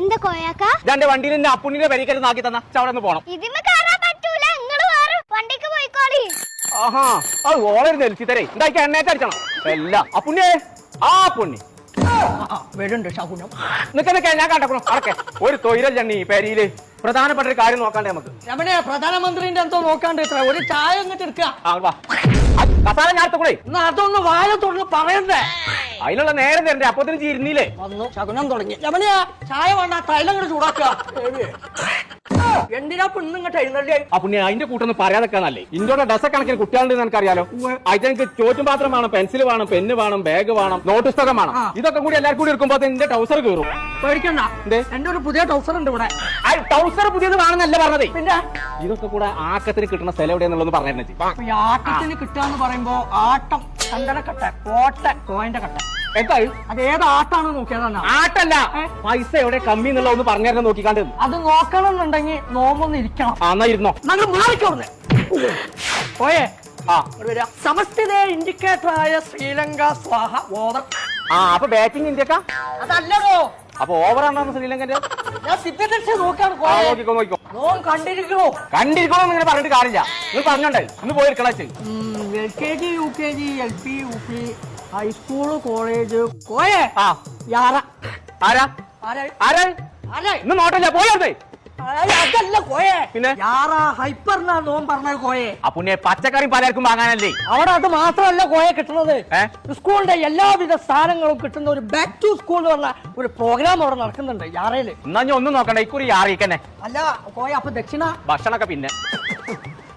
എന്താ കോയാക്ക? എന്റെ വണ്ടിയിൽ എന്റെ അപ്പുണ്ണിന്റെ പരിക്കൽ നാക്കി തന്ന. ചവിടെ പോണം. ഇതിമ കയറാൻ പറ്റൂല. നിങ്ങൾ വേറെ വണ്ടിക്ക് പോയിക്കോളി. ആഹാ അത് ഓളരുന്ന് എൽസി തരേ എന്താക്കി എണ്ണേറ്റ് അടിച്ചണം. എല്ലാം അപ്പുണ്ണിയെ? ആ പുണ്ണി വരുന്നുണ്ട് ശകുനം. നിക്ക നിക്ക ഞാൻ കണ്ടക്കണം. അടക്കെ. ഒരു തൊഴിലൽ ജണ്ണി പെരിയിൽ പ്രധാനപ്പെട്ട ഒരു കാര്യം നോക്കാണ്ടേ നമുക്ക്. രമണേ പ്രധാനമന്ത്രിന്റെ എന്തോ നോക്കാണ്ട് ഇത്ര. ഒരു ചായ എന്നിട്ട് എടുക്കുക കസാല ഞാൻ കൂടെ എന്നാ അതൊന്ന് വായ തുറന്ന് പറയണ്ടേ? അതിനുള്ള നേരം തരണ്ടേ? അപ്പത്തിന് ചീരുന്നില്ലേ? വന്നു. ശകുനം തുടങ്ങി. രമണിയാ ചായ വേണ്ട തൈലം കൂടെ ചൂടാക്കുക. എന്തിനാ പെണ്ണ് ഇങ്ങോട്ട് എഴുന്നള്ളി ആ പുണ്യ അതിന്റെ കൂട്ടൊന്നും പറയാതെക്കാന്നല്ലേ നല്ലേ? ഇന്ത്യയുടെ ഡസ കണക്കിന് കുട്ടികളുണ്ട് എനിക്കറിയാലോ. അതിന് എനിക്ക് ചോറ്റും പാത്രം വേണം പെൻസിൽ വേണം പെന്ന് വേണം ബാഗ് വേണം നോട്ട് പുസ്തകം വേണം. ഇതൊക്കെ കൂടി എല്ലാവർക്കും കൂടി എടുക്കുമ്പോ എന്റെ ടൗസർ കയറും പേടിക്കണ്ട. എന്തേ? എന്റെ ഒരു പുതിയ ടൗസർ ഉണ്ട് ഇവിടെ. ടൗസർ പുതിയത് വേണമെന്നല്ല പറഞ്ഞതേ. പിന്നെ? ഇതൊക്കെ കൂടെ ആക്കത്തിന് കിട്ടുന്ന സ്ഥലം എവിടെയെന്നുള്ളത് പറഞ്ഞു ആക്കത്തിന് കിട്ടുക പറയുമ്പോ ആട്ടം. ചന്ദനക്കട്ട കോട്ട കോയിന്റെ കട്ട എന്തായി അത് ഏത് ആട്ടാണ് നോക്കിയതാണ് ആട്ടല്ല. പൈസ എവിടെ? കമ്മി എന്നുള്ള ഒന്ന് പറഞ്ഞു നോക്കിക്കാണ്ട്. അത് നോക്കണം എന്നുണ്ടെങ്കിൽ നോമ്പൊന്ന് ഇരിക്കണം. എന്നാ ഇരുന്നോ. ഞങ്ങൾ മാറിക്കോർന്ന് പോയേ. ആ. ഇങ്ങട് ഇൻഡിക്കേറ്റർ ആയ ശ്രീലങ്ക സ്വാഹ ഓവർ ആ അപ്പൊ ബാറ്റിംഗ് ഇന്ത്യക്കാ? അതല്ലടോ. അപ്പൊ ആണെന്ന് ശ്രീലങ്കന്റെ ഞാൻ സിദ്ധദർശ നോക്കാണ് ആ നോക്കിക്കോ നോക്കിക്കോ. നോൻ കണ്ടിരിക്കണോ? കണ്ടിരിക്കണോ ഇങ്ങനെ പറഞ്ഞിട്ട് കാര്യമില്ല നിങ്ങൾ പറഞ്ഞോണ്ടേ ഇന്ന് പോയി എടുക്കണ L K G U K G L P U P high school college കോയെ. ആ. യാറ ആരാ? ആരാ? ആരാ? ഇന്ന് നോട്ടല്ല പോയാ? അതല്ല കോയെ. പിന്നെ? യാറ ഹൈപ്പറിനാ നോൻ പറഞ്ഞ കോയെ. ആ പുണ്യ പച്ചക്കറി പലർക്കും വാങ്ങാനല്ലേ? അവിടെ അത് മാത്രമല്ല കോയെ കിട്ടുന്നത്? സ്കൂളിന്റെ എല്ലാവിധ സാധനങ്ങളും കിട്ടുന്ന ഒരു ബാക്ക് ടു സ്കൂൾ എന്ന് പറഞ്ഞ ഒരു പ്രോഗ്രാം അവിടെ നടക്കുന്നുണ്ട് യാറയിൽ എന്നാ ഞാൻ ഒന്നും നോക്കണ്ട ഇക്കുറി യാറിക്കന്നെ അല്ല കോയ അപ്പൊ ദക്ഷിണ? ഭക്ഷണമൊക്കെ പിന്നെ.